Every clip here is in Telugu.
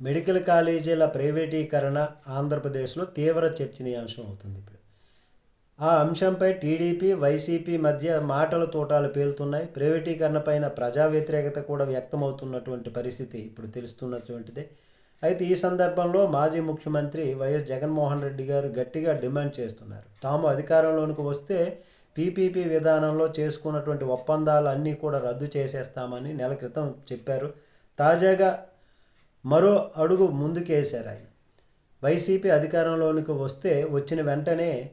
మెడికల్ కాలేజీల ప్రైవేటీకరణ ఆంధ్రప్రదేశ్లో తీవ్ర చర్చనీయాంశం అవుతుంది ఇప్పుడు. ఆ అంశంపై టీడీపీ వైసీపీ మధ్య మాటల తోటాలు పేలుతున్నాయి. ప్రైవేటీకరణ పైన ప్రజా వ్యతిరేకత కూడా వ్యక్తమవుతున్నటువంటి పరిస్థితి ఇప్పుడు తెలుస్తున్నటువంటిదే. అయితే ఈ సందర్భంలో మాజీ ముఖ్యమంత్రి వైఎస్ జగన్మోహన్ రెడ్డి గారు గట్టిగా డిమాండ్ చేస్తున్నారు. తాము అధికారంలోనికి వస్తే పీపీపీ విధానంలో చేసుకున్నటువంటి ఒప్పందాలు అన్నీ కూడా రద్దు చేసేస్తామని నెల క్రితం చెప్పారు. తాజాగా మరో అడుగు ముందుకేశారు ఆయన. వైసీపీ అధికారంలోనికి వస్తే వచ్చిన వెంటనే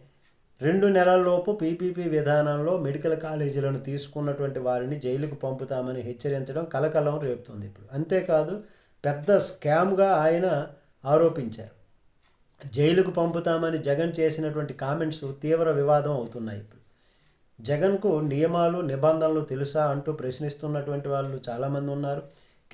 రెండు నెలల్లోపు పీపీపీ విధానంలో మెడికల్ కాలేజీలను తీసుకున్నటువంటి వారిని జైలుకు పంపుతామని హెచ్చరించడం కలకలం రేపుతుంది ఇప్పుడు. అంతేకాదు పెద్ద స్కామ్గా ఆయన ఆరోపించారు. జైలుకు పంపుతామని జగన్ చేసినటువంటి కామెంట్స్ తీవ్ర వివాదం అవుతున్నాయి ఇప్పుడు. జగన్కు నియమాలు నిబంధనలు తెలుసా అంటూ ప్రశ్నిస్తున్నటువంటి వాళ్ళు చాలామంది ఉన్నారు.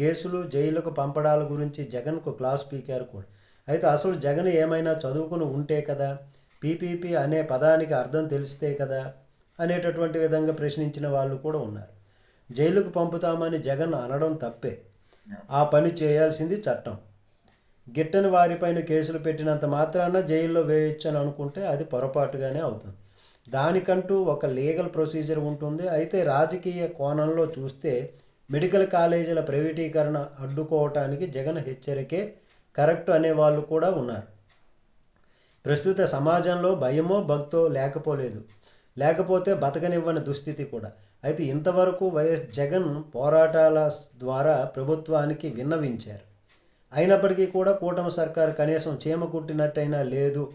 కేసులు జైలుకు పంపడాల గురించి జగన్కు క్లాస్ పీకారు కూడా. అయితే అసలు జగన్ ఏమైనా చదువుకుని ఉంటే కదా? పీపీపీ అనే పదానికి అర్థం తెలిస్తే కదా? అనేటటువంటి విధంగా ప్రశ్నించిన వాళ్ళు కూడా ఉన్నారు. జైలుకు పంపుతామని జగన్ అనడం తప్పే. ఆ పని చేయాల్సింది చట్టం. గిట్టని వారిపైన కేసులు పెట్టినంత మాత్రాన జైల్లో వేయొచ్చు అని అనుకుంటే అది పొరపాటుగానే అవుతుంది. దానికంటూ ఒక లీగల్ ప్రొసీజర్ ఉంటుంది. అయితే రాజకీయ కోణంలో చూస్తే మెడికల్ కాలేజీల ప్రైవేటీకరణ అడ్డుకోవటానికి జగన్ హెచ్చరికే కరెక్ట్ అనే వాళ్ళు కూడా ఉన్నారు. ప్రస్తుత సమాజంలో భయమో భక్తో లేకపోలేదు. లేకపోతే బతకనివ్వని దుస్థితి కూడా. అయితే ఇంతవరకు వైఎస్ జగన్ పోరాటాల ద్వారా ప్రభుత్వానికి విన్నవించారు. అయినప్పటికీ కూడా కూటమి సర్కారు కనీసం చీమ కుట్టినట్టయినా లేదు.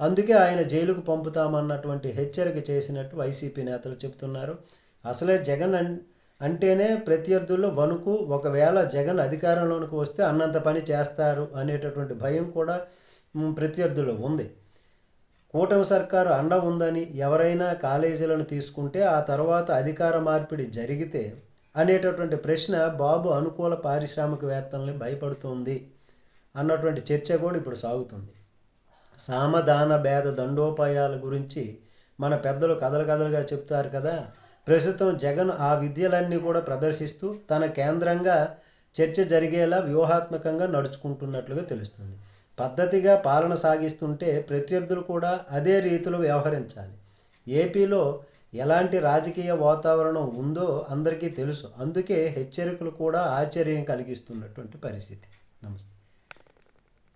అందుకే ఆయన జైలుకు పంపుతామన్నటువంటి హెచ్చరిక చేసినట్టు వైసీపీ నేతలు చెబుతున్నారు. అసలే జగన్ అన్ అంటేనే ప్రత్యర్థుల్లో వణుకు ఒకవేళ జగన్ అధికారంలోనికి వస్తే అన్నంత పని చేస్తారు అనేటటువంటి భయం కూడా ప్రత్యర్థుల్లో ఉంది. కూటమి సర్కారు అండ ఉందని ఎవరైనా కాలేజీలను తీసుకుంటే ఆ తర్వాత అధికార మార్పిడి జరిగితే అనేటటువంటి ప్రశ్న బాబు అనుకూల పారిశ్రామికవేత్తల్ని భయపడుతుంది అన్నటువంటి చర్చ కూడా ఇప్పుడు సాగుతుంది. సామదాన భేద దండోపాయాల గురించి మన పెద్దలు కథలు కథలుగా చెప్తారు కదా. ప్రస్తుతం జగన్ ఆ విద్యలన్నీ కూడా ప్రదర్శిస్తూ తన కేంద్రంగా చర్చ జరిగేలా వ్యూహాత్మకంగా నడుచుకుంటున్నట్లుగా తెలుస్తుంది. పద్ధతిగా పాలన సాగిస్తుంటే ప్రత్యర్థులు కూడా అదే రీతిలో వ్యవహరించాలి. ఏపీలో ఎలాంటి రాజకీయ వాతావరణం ఉందో అందరికీ తెలుసు. అందుకే హెచ్చరికలు కూడా ఆశ్చర్యం కలిగిస్తున్నటువంటి పరిస్థితి. నమస్తే.